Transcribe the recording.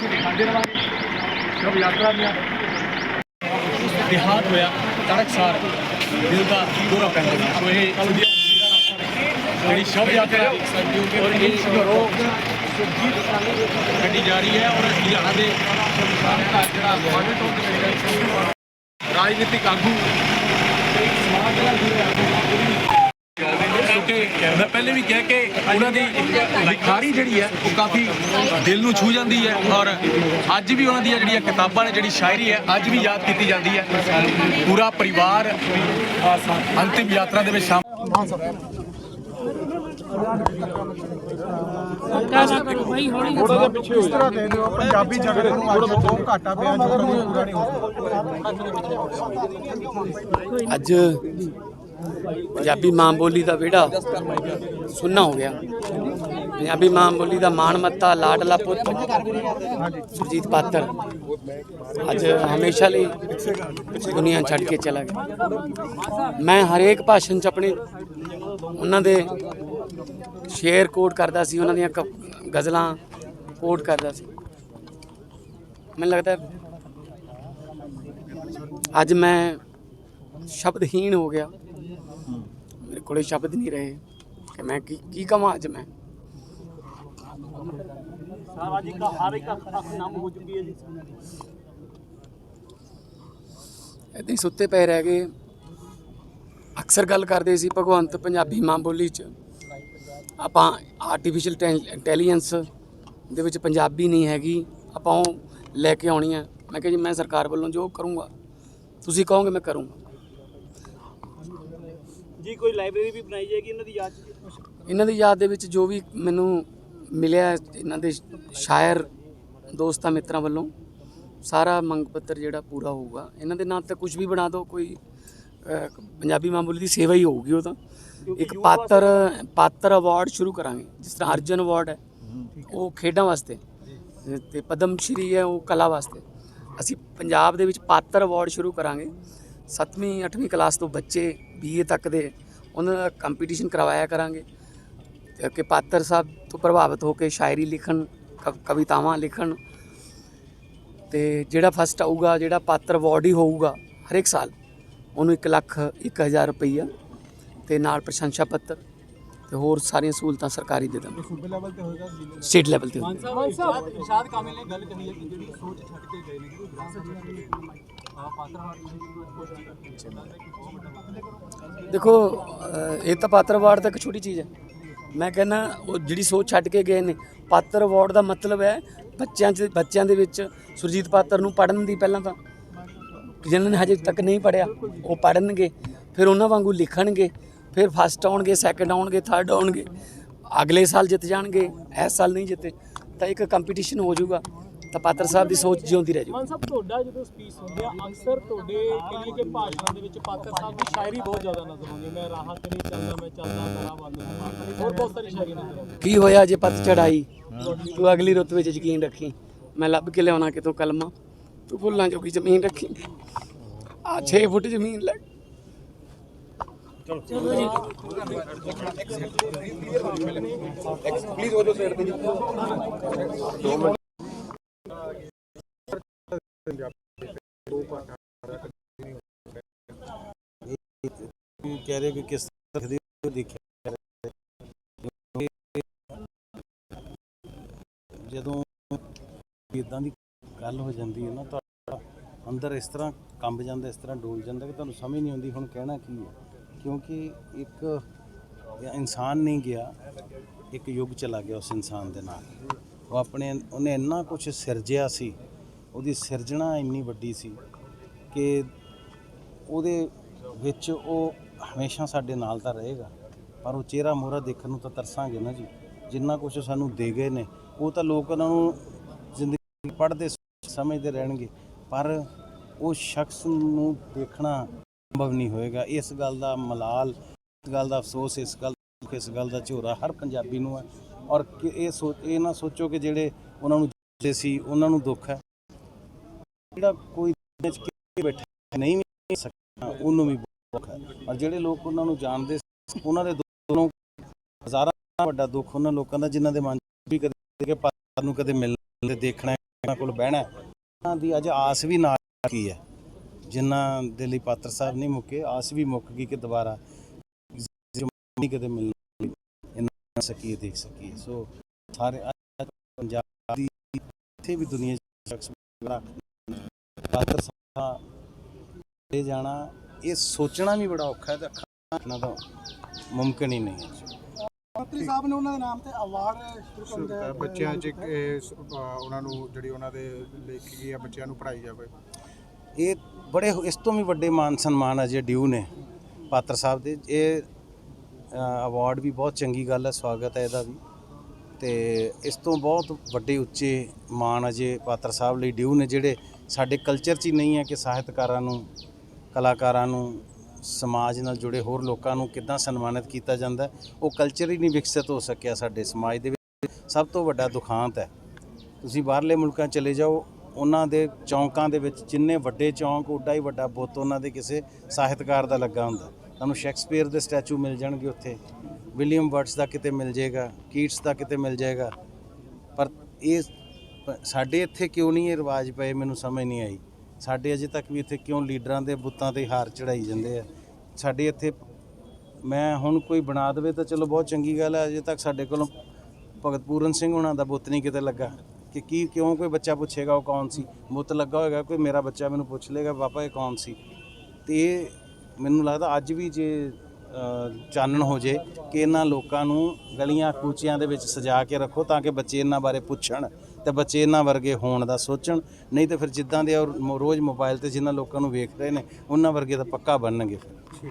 ਅਸੀਂ ਦਿਖਾਉਂਦੇ ਰਵਾਂਗੇ ਸ਼ੁਭ ਯਾਤਰਾ ਦੀਆਂ ਦਿਹਾਤ ਹੋਇਆ, ਤੜਕਸਾਰ, ਦਿਲ ਦਾ ਦੌਰਾ ਪੈਂਦਾ ਸੀ। ਸੋ ਇਹ ਜਿਹੜੀ ਸ਼ੁਭ ਯਾਤਰਾ ਔਰ ਇਹ ਘਰੋਂ ਗੱਡੀ ਜਾ ਰਹੀ ਹੈ, ਔਰ ਲੁਧਿਆਣਾ ਦੇ ਜਿਹੜਾ ਰਾਜਨੀਤਿਕ ਆਗੂ ਸਮਾਜ ਨਾਲ ਜੁੜੇ ਕਿਉਂਕਿ ਮੈਂ ਪਹਿਲੇ ਵੀ ਕਿਹਾ ਕਿ ਉਹਨਾਂ ਦੀ ਲਿਖਾਰੀ ਜਿਹੜੀ ਹੈ, ਉਹ ਕਾਫੀ ਦਿਲ ਨੂੰ ਛੂ ਜਾਂਦੀ ਹੈ ਔਰ ਅੱਜ ਵੀ ਉਹਨਾਂ ਦੀਆਂ ਜਿਹੜੀਆਂ ਕਿਤਾਬਾਂ ਨੇ, ਜਿਹੜੀ ਸ਼ਾਇਰੀ ਹੈ, ਅੱਜ ਵੀ ਯਾਦ ਕੀਤੀ ਜਾਂਦੀ ਹੈ। ਪੂਰਾ ਪਰਿਵਾਰ ਅੰਤਿਮ ਯਾਤਰਾ ਦੇ ਵਿੱਚ ਸ਼ਾਮਲ ਥੋੜਾ ਜਿਹਾ ਪਿੱਛੇ ਹੋ ਤਰ੍ਹਾਂ ਪੰਜਾਬੀ ਝਗੜੇ ਨੂੰ ਅੱਜ ਬਹੁਤ ਘਾਟਾ ਪਿਆ ਜੋ ਪੂਰਾ ਨਹੀਂ ਹੋ ਅੱਜ ਪੰਜਾਬੀ ਮਾਂ ਬੋਲੀ ਦਾ ਵਿਹੜਾ ਸੁੰਨਾ ਹੋ ਗਿਆ। ਪੰਜਾਬੀ ਮਾਂ ਬੋਲੀ ਦਾ ਮਾਣ ਮੱਤਾ ਲਾਡਲਾ ਪੁੱਤ, ਸੁਰਜੀਤ ਪਾਤਰ। ਅੱਜ ਹਮੇਸ਼ਾ ਲਈ ਦੁਨੀਆ ਛੱਡ ਕੇ ਚਲਾ ਗਿਆ। ਮੈਂ ਹਰੇਕ ਭਾਸ਼ਣ ਚ ਆਪਣੇ ਉਹਨਾਂ ਦੇ ਸ਼ੇਰ ਕੋਟ ਕਰਦਾ ਸੀ, ਉਹਨਾਂ ਦੀਆਂ ਕ- ਗਜ਼ਲਾਂ ਕੋਟ ਕਰਦਾ ਸੀ। ਮੈਨੂੰ ਲੱਗਦਾ ਅੱਜ ਮੈਂ ਸ਼ਬਦਹੀਣ ਹੋ ਗਿਆ। ਮੇਰੇ ਕੋਲੇ ਸ਼ਬਦ ਨਹੀਂ ਰਹੇ। ਕਿ ਮੈਂ ਕੀ ਕੀ ਕਹਾਂ ਅੱਜ ਮੈਂ? ਸਾਰਾ ਜੀ ਦਾ ਹਰ ਇੱਕ ਅੱਖ ਨਾਮ ਹੋ ਚੁੱਕੀ ਹੈ ਜੀ। ਇਦਾਂ ਸੁੱਤੇ ਪਏ ਰਹਿ ਗਏ ਅਕਸਰ ਗੱਲ ਕਰਦੇ ਸੀ ਭਗਵੰਤ ਪੰਜਾਬੀ ਮਾਂ ਬੋਲੀ ਚ। ਆਪਾਂ ਆਰਟੀਫੀਸ਼ੀਅਲ ਇੰਟੈਲੀਜੈਂਸ ਦੇ ਵਿੱਚ ਪੰਜਾਬੀ ਨਹੀਂ ਹੈਗੀ ਆਪਾਂ ਉਹ ਲੈ ਕੇ ਆਉਣੀ ਹੈ। ਮੈਂ ਕਿਹਾ ਜੀ ਮੈਂ ਸਰਕਾਰ ਵੱਲੋਂ ਜੋ ਕਰੂੰਗਾ ਤੁਸੀਂ ਕਹੋਗੇ ਮੈਂ ਕਰੂੰਗਾ। ਜੀ ਕੋਈ ਲਾਇਬ੍ਰੇਰੀ ਵੀ ਬਣਾਈ ਜਾਏਗੀ ਇਹਨਾਂ ਦੀ ਯਾਦ ਚ ਜੀ? ਇਹਨਾਂ ਦੀ ਯਾਦ ਦੇ ਵਿੱਚ ਜੋ ਵੀ ਮੈਨੂੰ ਮਿਲਿਆ ਇਹਨਾਂ ਦੇ ਸ਼ਾਇਰ ਦੋਸਤਾਂ ਮਿੱਤਰਾਂ ਵੱਲੋਂ ਸਾਰਾ ਮੰਗ ਪੱਤਰ ਜਿਹੜਾ ਪੂਰਾ ਹੋਊਗਾ। ਇਹਨਾਂ ਦੇ ਨਾਂ ਤੇ ਕੁਝ ਵੀ ਬਣਾ ਦਿਓ ਕੋਈ ਅਹ, ਪੰਜਾਬੀ ਮਾਂ ਬੋਲੀ ਦੀ ਸੇਵਾ ਹੀ ਹੋਊਗੀ ਉਹ ਤਾਂ। ਇੱਕ ਪਾਤਰ ਪਾਤਰ ਅਵਾਰਡ ਸ਼ੁਰੂ ਕਰਾਂਗੇ ਜਿਸ ਤਰ੍ਹਾਂ ਅਰਜਨ ਅਵਾਰਡ ਹੈ ਉਹ ਖੇਡਾਂ ਵਾਸਤੇ ਤੇ ਪਦਮ ਸ਼੍ਰੀ ਹੈ ਉਹ ਕਲਾ ਵਾਸਤੇ। ਅਸੀਂ ਪੰਜਾਬ ਦੇ ਵਿੱਚ ਪਾਤਰ ਅਵਾਰਡ ਸ਼ੁਰੂ ਕਰਾਂਗੇ 7ਵੀਂ 8ਵੀਂ ਕਲਾਸ ਤੋਂ ਬੱਚੇ ਬੀਏ ਤੱਕ ਦੇ ਉਹਨਾਂ ਦਾ ਕੰਪੀਟੀਸ਼ਨ ਕਰਵਾਇਆ ਕਰਾਂਗੇ। ਕਿ ਪਾਤਰ ਸਾਹਿਬ ਤੋਂ ਪ੍ਰਭਾਵਿਤ ਹੋ ਕੇ ਸ਼ਾਇਰੀ ਲਿਖਣ ਕਵ- ਕਵਿਤਾਵਾਂ ਲਿਖਣ। ਤੇ ਜਿਹੜਾ ਫਸਟ ਆਊਗਾ ਜਿਹੜਾ ਪਾਤਰ ਅਵਾਰਡ ਹੀ ਹੋਊਗਾ ਹਰ ਇੱਕ ਸਾਲ ਉਹਨੂੰ 1 ਲੱਖ 1000 ਰੁਪਈਆ ਤੇ ਨਾਲ ਪ੍ਰਸ਼ੰਸਾ ਪੱਤਰ ਤੇ ਹੋਰ ਸਾਰੀਆਂ ਸਹੂਲਤਾਂ ਸਰਕਾਰੀ ਦੇ ਦਾਂਗੇ ਸੂਬੇ ਲੈਵਲ ਤੇ ਹੋਏਗਾ ਸਟੇਟ ਲੈਵਲ ਤੇ ਹੋਊਗਾ। ਮਾਨ ਸਾਹਿਬ ਇਰਸ਼ਾਦ ਕਾਮਿਲ ਨੇ ਗੱਲ ਕਹੀ ਹੈ ਕਿ ਜਿਹੜੀ ਸੋਚ ਛੱਡ ਕੇ ਗਏ ਨੇ ਕਿ ਵਿਰਾਸਤ ਦੇਖੋ ਇਹ ਤਾਂ ਪਾਤਰ ਅਵਾਰਡ ਤਾਂ ਇੱਕ ਛੋਟੀ ਚੀਜ਼ ਹੈ। ਮੈਂ ਕਹਿੰਦਾ, ਉਹ ਜਿਹੜੀ ਸੋਚ ਛੱਡ ਕੇ ਗਏ ਨੇ, ਪਾਤਰ ਅਵਾਰਡ ਦਾ ਮਤਲਬ ਹੈ ਬੱਚਿਆਂ 'ਚ, ਬੱਚਿਆਂ ਦੇ ਵਿੱਚ ਸੁਰਜੀਤ ਪਾਤਰ ਨੂੰ ਪੜਨ ਦੀ ਪਹਿਲਾਂ ਤਾਂ। ਜਿਨ੍ਹਾਂ ਨੇ ਹਜੇ ਤੱਕ ਨਹੀਂ ਪੜਿਆ ਉਹ ਪੜਨਗੇ ਫਿਰ ਉਹਨਾਂ ਵਾਂਗੂ ਲਿਖਣਗੇ, ਫਿਰ ਫਸਟ ਆਉਣਗੇ ਸੈਕੰਡ ਆਉਣਗੇ ਥਰਡ ਆਉਣਗੇ, ਅਗਲੇ ਸਾਲ ਜਿੱਤ ਜਾਣਗੇ, ਇਸ ਸਾਲ ਨਹੀਂ ਜਿੱਤੇ, ਤਾਂ ਇੱਕ ਕੰਪੀਟੀਸ਼ਨ ਹੋ ਜਾਊਗਾ। ਤਾਂ ਪਾਤਰ ਸਾਹਿਬ ਦੀ ਸੋਚ ਜਿਉਂਦੀ ਰਹਿ ਮਾਨ ਸਾਹਿਬ ਤੁਹਾਡਾ ਜਦੋਂ ਸਪੀਚ ਹੁੰਦੇ ਆ ਅਕਸਰ ਤੁਹਾਡੇ ਕਹੀਏ ਕਿ ਭਾਸ਼ਣਾਂ ਦੇ ਵਿੱਚ ਪਾਤਰ ਸਾਹਿਬ ਦੀ ਸ਼ਾਇਰੀ ਬਹੁਤ ਜ਼ਿਆਦਾ ਨਜ਼ਰ ਆਉਂਦੀ ਹੈ। ਮੈਂ ਰਾਹਾਂ ਤੇ ਨਹੀਂ ਚੱਲਦਾ ਮੈਂ ਚੱਲਦਾ ਮੇਰਾ ਬੰਦ ਹੋਰ ਬਹੁਤ ਸਾਰੀ ਸ਼ਾਇਰੀ ਨਜ਼ਰ ਆਉਂਦੀ ਕੀ ਹੋਇਆ ਜੇ ਪੱਤ ਚੜਾਈ? ਤੂੰ ਅਗਲੀ ਰੁੱਤ ਵਿੱਚ ਯਕੀਨ ਰੱਖੀ। ਮੈਂ ਲੱਭ ਕੇ ਲਿਆਉਣਾ ਕਿਤੋਂ ਕਲਮਾ? ਤੂੰ ਫੁੱਲਾਂ ਜੋਗੀ ਜ਼ਮੀਨ ਰੱਖੀ। ਆ 6 ਫੁੱਟ ਜ਼ਮੀਨ ਲੈ। ਕਹਿ ਰਹੇ ਕਿ ਕਿਸ ਤਰ੍ਹਾਂ ਦੀ ਦੇਖਿਆ ਜਦੋਂ ਇਦਾਂ ਦੀ ਗੱਲ ਹੋ ਜਾਂਦੀ ਹੈ ਨਾ ਤਾਂ ਅੰਦਰ ਇਸ ਤਰ੍ਹਾਂ ਕੰਬ ਜਾਂਦਾ, ਇਸ ਤਰ੍ਹਾਂ ਡੋਲ ਜਾਂਦਾ ਕਿ ਤੁਹਾਨੂੰ ਸਮਝ ਨਹੀਂ ਆਉਂਦੀ ਹੁਣ ਕਹਿਣਾ ਕੀ ਹੈ। ਕਿਉਂਕਿ ਇੱਕ ਇਨਸਾਨ ਨਹੀਂ ਗਿਆ, ਇੱਕ ਯੁੱਗ ਚਲਾ ਗਿਆ ਉਸ ਇਨਸਾਨ ਦੇ ਨਾਲ। ਉਹ ਆਪਣੇ, ਉਹਨੇ ਇੰਨਾ ਕੁਝ ਸਿਰਜਿਆ ਸੀ ਉਹਦੀ ਸਿਰਜਣਾ ਇੰਨੀ ਵੱਡੀ ਸੀ ਕਿ ਉਹਦੇ ਵਿੱਚ ਉਹ ਹਮੇਸ਼ਾ ਸਾਡੇ ਨਾਲ ਤਾਂ ਰਹੇਗਾ, ਪਰ ਉਹ ਚਿਹਰਾ ਮੋਹਰਾ ਦੇਖਣ ਨੂੰ ਤਾਂ ਤਰਸਾਂਗੇ ਨਾ ਜੀ। ਜਿੰਨਾ ਕੁਝ ਸਾਨੂੰ ਦੇ ਗਏ ਨੇ, ਉਹ ਤਾਂ ਲੋਕ ਉਹਨਾਂ ਨੂੰ ਜ਼ਿੰਦਗੀ ਪੜ੍ਹਦੇ ਸਮਝਦੇ ਰਹਿਣਗੇ, ਪਰ ਉਹ ਸ਼ਖਸ ਨੂੰ ਦੇਖਣਾ ਸੰਭਵ ਨਹੀਂ ਹੋਏਗਾ। ਇਸ ਗੱਲ ਦਾ ਮਲਾਲ, ਇਸ ਗੱਲ ਦਾ ਅਫਸੋਸ, ਇਸ ਗੱਲ ਇਸ ਗੱਲ ਦਾ ਝੋਰਾ ਹਰ ਪੰਜਾਬੀ ਨੂੰ ਹੈ। ਔਰ ਕਿ ਇਹ ਸੋਚ, ਇਹ ਨਾ ਸੋਚੋ ਕਿ ਜਿਹੜੇ ਉਹਨਾਂ ਨੂੰ ਜਾਣਦੇ ਸੀ, ਉਹਨਾਂ ਨੂੰ ਦੁੱਖ ਹੈ। ਜਿਹੜਾ ਕੋਈ ਦੁਨੀਆ 'ਚ ਬੈਠਾ ਨਹੀਂ ਵੀ ਸਕਦਾ, ਉਹਨੂੰ ਵੀ ਦੁੱਖ ਹੈ। ਔਰ ਜਿਹੜੇ ਲੋਕ ਉਹਨਾਂ ਨੂੰ ਜਾਣਦੇ ਉਹਨਾਂ ਦੇ ਦੁੱਖ ਹਜ਼ਾਰਾਂ ਵੱਡਾ ਦੁੱਖ ਉਹਨਾਂ ਲੋਕਾਂ ਦਾ, ਜਿਨ੍ਹਾਂ ਦੇ ਮਨ ਵੀ ਕਦੇ ਕਿ ਪਾਤਰ ਨੂੰ ਕਦੇ ਮਿਲਣ ਦੇ ਦੇਖਣਾ ਉਹਨਾਂ ਕੋਲ ਬਹਿਣਾ ਉਹਨਾਂ ਦੀ ਅੱਜ ਆਸ ਵੀ ਨਾਲ ਕੀ ਹੈ? ਜਿਨ੍ਹਾਂ ਦੇ ਲਈ ਪਾਤਰ ਸਾਹਿਬ ਨਹੀਂ ਮੁੱਕੇ, ਆਸ ਵੀ ਮੁੱਕ ਗਈ ਕਿ ਦੁਬਾਰਾ ਨਹੀਂ ਕਦੇ ਮਿਲਣੀ। ਇਹਨਾਂ ਸਕੀਏ, ਦੇਖ ਸਕੀਏ। ਸੋ ਸਾਰੇ ਪੰਜਾਬ ਦੀ ਇੱਥੇ ਵੀ ਦੁਨੀਆ ਸ਼ਖਸ ਪਾਤਰ ਸਾਹਿਬ ਇਹ ਜਾਣਾ ਇਹ ਸੋਚਣਾ ਵੀ ਬੜਾ ਔਖਾ ਹੈ ਤੇ ਅੱਖਾਂ ਨਾਲ ਤਾਂ ਮੁਮਕਿਨ ਹੀ ਨਹੀਂ ਹੈ। ਮੰਤਰੀ ਸਾਹਿਬ ਨੇ ਉਹਨਾਂ ਦੇ ਨਾਮ ਤੇ ਅਵਾਰਡ ਸ਼ੁਰੂ ਕੀਤਾ ਬੱਚਿਆਂ 'ਚ ਇਹ ਸ- ਉਹਨਾਂ ਨੂੰ ਜਿਹੜੀ ਉਹਨਾਂ ਦੇ ਲਿਖੀ ਗਈ ਆ ਬੱਚਿਆਂ ਨੂੰ ਪੜ੍ਹਾਈ ਜਾਵੇ। ਇਹ ਬੜੇ ਇਸ ਤੋਂ ਵੀ ਵੱਡੇ ਮਾਨ ਸਨਮਾਨ ਅਜੇ ਡਿਊ ਨੇ ਪਾਤਰ ਸਾਹਿਬ ਦੇ। ਇਹ ਅਵਾਰਡ ਵੀ ਬਹੁਤ ਚੰਗੀ ਗੱਲ ਹੈ ਸਵਾਗਤ ਹੈ ਇਹਦਾ ਵੀ। ਤੇ ਇਸ ਤੋਂ ਬਹੁਤ ਵੱਡੇ ਉੱਚੇ ਮਾਨ ਅਜੇ ਪਾਤਰ ਸਾਹਿਬ ਲਈ ਡਿਊ ਨੇ ਜਿਹੜੇ ਸਾਡੇ ਕਲਚਰ 'ਚ ਹੀ ਨਹੀਂ ਹੈ ਕਿ ਸਾਹਿਤਕਾਰਾਂ ਨੂੰ, ਕਲਾਕਾਰਾਂ ਨੂੰ, ਸਮਾਜ ਨਾਲ ਜੁੜੇ ਹੋਰ ਲੋਕਾਂ ਨੂੰ ਕਿੱਦਾਂ ਸਨਮਾਨਿਤ ਕੀਤਾ ਜਾਂਦਾ ਉਹ ਕਲਚਰ ਹੀ ਨਹੀਂ ਵਿਕਸਿਤ ਹੋ ਸਕਿਆ ਸਾਡੇ ਸਮਾਜ ਦੇ ਵਿੱਚ। ਸਭ ਤੋਂ ਵੱਡਾ ਦੁਖਾਂਤ ਹੈ। ਤੁਸੀਂ ਬਾਹਰਲੇ ਮੁਲਕਾਂ ਚਲੇ ਜਾਓ, ਉਹਨਾਂ ਦੇ ਚੌਂਕਾਂ ਦੇ ਵਿੱਚ ਜਿੰਨੇ ਵੱਡੇ ਚੌਂਕ ਉੱਡਾ ਹੀ ਵੱਡਾ ਬੁੱਤ ਉਹਨਾਂ ਦੇ ਕਿਸੇ ਸਾਹਿਤਕਾਰ ਦਾ ਲੱਗਾ ਹੁੰਦਾ। ਤੁਹਾਨੂੰ ਸ਼ੈਕਸਪੀਅਰ ਦੇ ਸਟੈਚੂ ਮਿਲ ਜਾਣਗੇ ਉੱਥੇ। ਵਿਲੀਅਮ ਵਰਡਸ ਦਾ ਕਿਤੇ ਮਿਲ ਜਾਏਗਾ, ਕੀਟਸ ਦਾ ਕਿਤੇ ਮਿਲ ਜਾਏਗਾ। ਪਰ ਇਹ ਸਾਡੇ ਇੱਥੇ ਕਿਉਂ ਨਹੀਂ ਇਹ ਰਿਵਾਜ ਪਏ? ਮੈਨੂੰ ਸਮਝ ਨਹੀਂ ਆਈ। ਸਾਡੇ ਅਜੇ ਤੱਕ ਵੀ ਇੱਥੇ ਕਿਉਂ ਲੀਡਰਾਂ ਦੇ ਬੁੱਤਾਂ ਤੇ ਹਾਰ ਚੜਾਈ ਜਾਂਦੇ ਆ? ਸਾਡੇ ਇੱਥੇ ਮੈਂ ਹੁਣ ਕੋਈ ਬਣਾ ਦੇਵੇ ਤਾਂ ਚਲੋ ਬਹੁਤ ਚੰਗੀ ਗੱਲ ਹੈ ਅਜੇ ਤੱਕ ਸਾਡੇ ਕੋਲੋਂ ਭਗਤ ਪੂਰਨ ਸਿੰਘ ਉਹਨਾਂ ਦਾ ਬੁੱਤ ਨਹੀਂ ਕਿਤੇ ਲੱਗਾ। ਕਿ ਕੀ, ਕਿਉਂ ਕੋਈ ਬੱਚਾ ਪੁੱਛੇਗਾ ਉਹ ਕੌਣ ਸੀ? ਬੁੱਤ ਲੱਗਾ ਹੋਏਗਾ, ਕੋਈ ਮੇਰਾ ਬੱਚਾ ਮੈਨੂੰ ਪੁੱਛ ਲੇਗਾ ਪਾਪਾ, ਇਹ ਕੌਣ ਸੀ? ਤੇ ਇਹ ਮੈਨੂੰ ਲੱਗਦਾ ਅੱਜ ਵੀ ਜੇ ਚਾਨਣ ਹੋ ਜੇ ਕਿ ਇਹਨਾਂ ਲੋਕਾਂ ਨੂੰ ਗਲੀਆਂ ਕੂਚਿਆਂ ਦੇ ਵਿੱਚ ਸਜਾ ਕੇ ਰੱਖੋ ਤਾਂ ਕਿ ਬੱਚੇ ਇਹਨਾਂ ਬਾਰੇ ਪੁੱਛਣ। ਤੇ ਬੱਚੇ ਇਹਨਾਂ ਵਰਗੇ ਹੋਣ ਦਾ ਸੋਚਣ, ਨਹੀਂ ਤੇ ਫਿਰ ਜਿੱਦਾਂ ਦੇ ਉਹ ਰੋਜ਼ ਮੋਬਾਈਲ ਤੇ ਜਿਨ੍ਹਾਂ ਲੋਕਾਂ ਨੂੰ ਵੇਖ ਰਹੇ ਨੇ, ਉਹਨਾਂ ਵਰਗੇ ਤਾਂ ਪੱਕਾ ਬਣਨਗੇ ਫਿਰ।